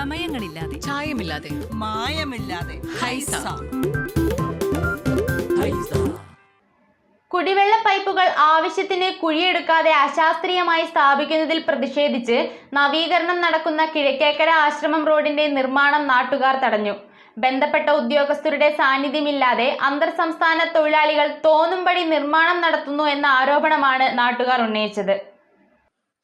ചമയങ്ങളില്ലാതെ ചായമില്ലാതെ. മായമില്ലാതെ. ഹൈസ. കുടിവെള്ള പൈപ്പുകൾ ആവശ്യത്തിന് കുഴിയെടുക്കാതെ അശാസ്ത്രീയമായി സ്ഥാപിക്കുന്നതിൽ പ്രതിഷേധിച്ച് നവീകരണം നടക്കുന്ന കിഴക്കേക്കര ആശ്രമം റോഡിന്റെ നിർമ്മാണം നാട്ടുകാർ തടഞ്ഞു. ബന്ധപ്പെട്ട ഉദ്യോഗസ്ഥരുടെ സാന്നിധ്യമില്ലാതെ അന്തർ സംസ്ഥാന തൊഴിലാളികൾ തോന്നുംപടി നിർമ്മാണം നടത്തുന്നു എന്ന ആരോപണമാണ് നാട്ടുകാർ ഉന്നയിച്ചത്.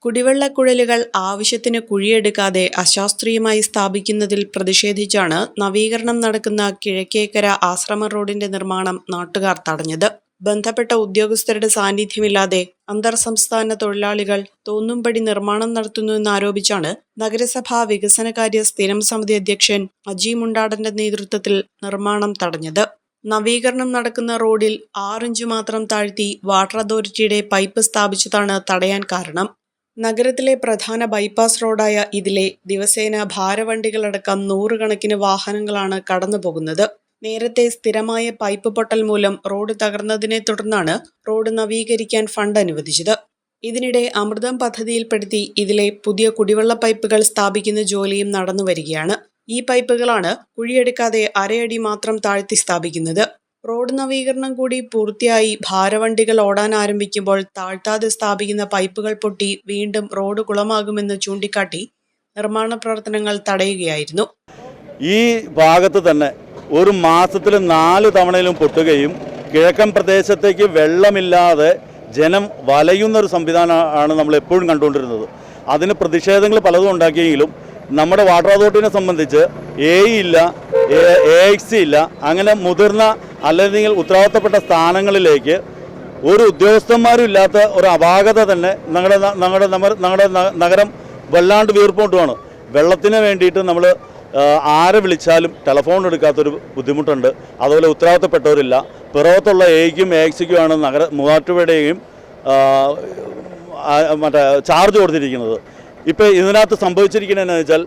കുടിവെള്ളക്കുഴലുകൾ ആവശ്യത്തിന് കുഴിയെടുക്കാതെ അശാസ്ത്രീയമായി സ്ഥാപിക്കുന്നതിൽ പ്രതിഷേധിച്ചാണ് നവീകരണം നടക്കുന്ന കിഴക്കേക്കര ആശ്രമ റോഡിന്റെ നിർമ്മാണം നാട്ടുകാർ തടഞ്ഞത്. ബന്ധപ്പെട്ട ഉദ്യോഗസ്ഥരുടെ സാന്നിധ്യമില്ലാതെ അന്തർ സംസ്ഥാന തൊഴിലാളികൾ തോന്നുംപടി നിർമ്മാണം നടത്തുന്നുവെന്നാരോപിച്ചാണ് നഗരസഭാ വികസനകാര്യ സ്ഥിരം സമിതി അധ്യക്ഷൻ അജി മുണ്ടാടന്റെ നേതൃത്വത്തിൽ നിർമ്മാണം തടഞ്ഞത്. നവീകരണം നടക്കുന്ന റോഡിൽ ആറിഞ്ച് മാത്രം താഴ്ത്തി വാട്ടർ അതോറിറ്റിയുടെ പൈപ്പ് സ്ഥാപിച്ചതാണ് തടയാൻ കാരണം. നഗരത്തിലെ പ്രധാന ബൈപ്പാസ് റോഡായ ഇതിലെ ദിവസേന ഭാരവണ്ടികളടക്കം നൂറുകണക്കിന് വാഹനങ്ങളാണ് കടന്നുപോകുന്നത്. നേരത്തെ സ്ഥിരമായ പൈപ്പ് പൊട്ടൽ മൂലം റോഡ് തകർന്നതിനെ തുടർന്നാണ് റോഡ് നവീകരിക്കാൻ ഫണ്ട് അനുവദിച്ചത്. ഇതിനിടെ അമൃതം പദ്ധതിയിൽപ്പെടുത്തി ഇതിലെ പുതിയ കുടിവെള്ള പൈപ്പുകൾ സ്ഥാപിക്കുന്ന ജോലിയും നടന്നു വരികയാണ് ഈ പൈപ്പുകളാണ് കുഴിയെടുക്കാതെ അരയടി മാത്രം താഴ്ത്തി സ്ഥാപിക്കുന്നത്. റോഡ് നവീകരണം കൂടി പൂർത്തിയായി ഭാരവണ്ടികൾ ഓടാൻ ആരംഭിക്കുമ്പോൾ താഴ്ത്താതെ സ്ഥാപിക്കുന്ന പൈപ്പുകൾ പൊട്ടി വീണ്ടും റോഡ് കുളമാകുമെന്ന് ചൂണ്ടിക്കാട്ടി നിർമ്മാണ പ്രവർത്തനങ്ങൾ തടയുകയായിരുന്നു. ഈ ഭാഗത്ത് തന്നെ ഒരു മാസത്തിൽ നാല് തവണയിലും പൊട്ടുകയും കിഴക്കൻ പ്രദേശത്തേക്ക് വെള്ളമില്ലാതെ ജനം വലയുന്ന ഒരു സംവിധാനമാണ് നമ്മൾ എപ്പോഴും കണ്ടുകൊണ്ടിരുന്നത്. അതിന് പ്രതിഷേധങ്ങൾ പലതും ഉണ്ടാക്കിയെങ്കിലും നമ്മുടെ വാട്ടർ അതോറിറ്റിനെ സംബന്ധിച്ച് എ ഇല്ല എ എക്സ് ഇല്ല. അങ്ങനെ മുതിർന്ന അല്ലെങ്കിൽ ഉത്തരവാദിത്തപ്പെട്ട സ്ഥാനങ്ങളിലേക്ക് ഒരു ഉദ്യോഗസ്ഥന്മാരും ഇല്ലാത്ത ഒരു അപാകത തന്നെ ഞങ്ങളുടെ ഞങ്ങളുടെ ഞങ്ങളുടെ നഗരം വല്ലാണ്ട് വീർപ്പോട്ടുമാണ് വെള്ളത്തിന് വേണ്ടിയിട്ട് നമ്മൾ ആരെ വിളിച്ചാലും ടെലഫോൺ എടുക്കാത്തൊരു ബുദ്ധിമുട്ടുണ്ട്. അതുപോലെ ഉത്തരവാദിത്തപ്പെട്ടവരില്ല. പിറവത്തുള്ള എയ്ക്കും എക്സിക്കുമാണ് നഗര മൂവാറ്റുപുഴയുടെയും മറ്റേ ചാർജ് കൊടുത്തിരിക്കുന്നത്. ഇപ്പോൾ ഇതിനകത്ത് സംഭവിച്ചിരിക്കുന്നതെന്ന് വെച്ചാൽ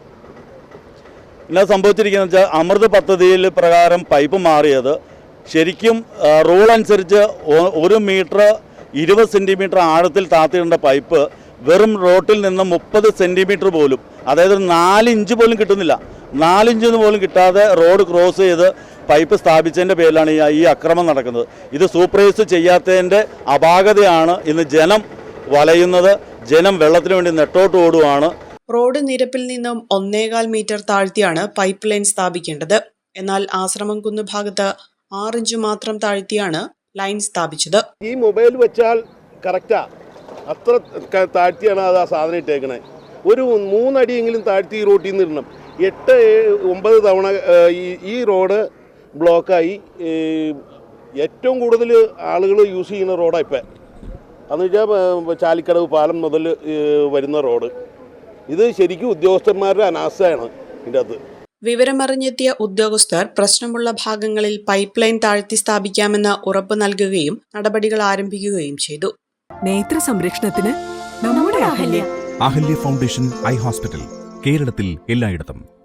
ഇതിനകത്ത് സംഭവിച്ചിരിക്കുന്നത് വെച്ചാൽ അമൃത് പദ്ധതിയിൽ പ്രകാരം പൈപ്പ് മാറിയത്. ശരിക്കും റൂൾ അനുസരിച്ച് ഒരു മീറ്റർ ഇരുപത് സെന്റിമീറ്റർ ആഴത്തിൽ താത്തിയിടേണ്ട പൈപ്പ് വെറും റോട്ടിൽ നിന്ന് മുപ്പത് സെന്റിമീറ്റർ പോലും അതായത് നാലിഞ്ച് പോലും കിട്ടുന്നില്ല. നാലിഞ്ച് പോലും കിട്ടാതെ റോഡ് ക്രോസ് ചെയ്ത് പൈപ്പ് സ്ഥാപിച്ചതിന്റെ പേരിലാണ് ഈ അക്രമം നടക്കുന്നത്. ഇത് സൂപ്പർവൈസ് ചെയ്യാത്തതിന്റെ അപാകതയാണ് ഇന്ന് ജനം വലയുന്നത്. ജനം വെള്ളത്തിന് വേണ്ടി നെട്ടോട്ട് ഓടുവാണ്. റോഡ് നിരപ്പിൽ നിന്നും ഒന്നേകാൽ മീറ്റർ താഴ്ത്തിയാണ് പൈപ്പ് ലൈൻ സ്ഥാപിക്കേണ്ടത്. എന്നാൽ ആശ്രമം കുന്ന് ഭാഗത്ത് ആറിഞ്ച് മാത്രം താഴ്ത്തിയാണ് ലൈൻ സ്ഥാപിച്ചത്. ഈ മൊബൈൽ വെച്ചാൽ കറക്റ്റാ അത്ര താഴ്ത്തിയാണ് അത് ആ സാധനം ഇട്ടേക്കണേ. ഒരു മൂന്നടിയെങ്കിലും താഴ്ത്തി ഈ റോട്ടിൽ നിന്ന് ഇടണം. എട്ട് ഒമ്പത് തവണ ഈ റോഡ് ബ്ലോക്കായി ഏറ്റവും കൂടുതൽ ആളുകൾ യൂസ് ചെയ്യുന്ന റോഡാണ് ഇപ്പം. അന്ന് വെച്ചാൽ ചാലിക്കടവ് പാലം മുതൽ വരുന്ന റോഡ്. ഇത് ശരിക്കും ഉദ്യോഗസ്ഥന്മാരുടെ അനാസ്ഥയാണ് ഇതിന്റെ അകത്ത്. വിവരമറിഞ്ഞെത്തിയ ഉദ്യോഗസ്ഥർ പ്രശ്നമുള്ള ഭാഗങ്ങളിൽ പൈപ്പ് ലൈൻ താഴ്ത്തി സ്ഥാപിക്കാമെന്ന് ഉറപ്പ് നൽകുകയും നടപടികൾ ആരംഭിക്കുകയും ചെയ്തു. നേത്ര സംരക്ഷണത്തിന് നമ്മുടെ Ahalya. Ahalya foundation eye hospital കേരളത്തിൽ എല്ലായിടത്തും.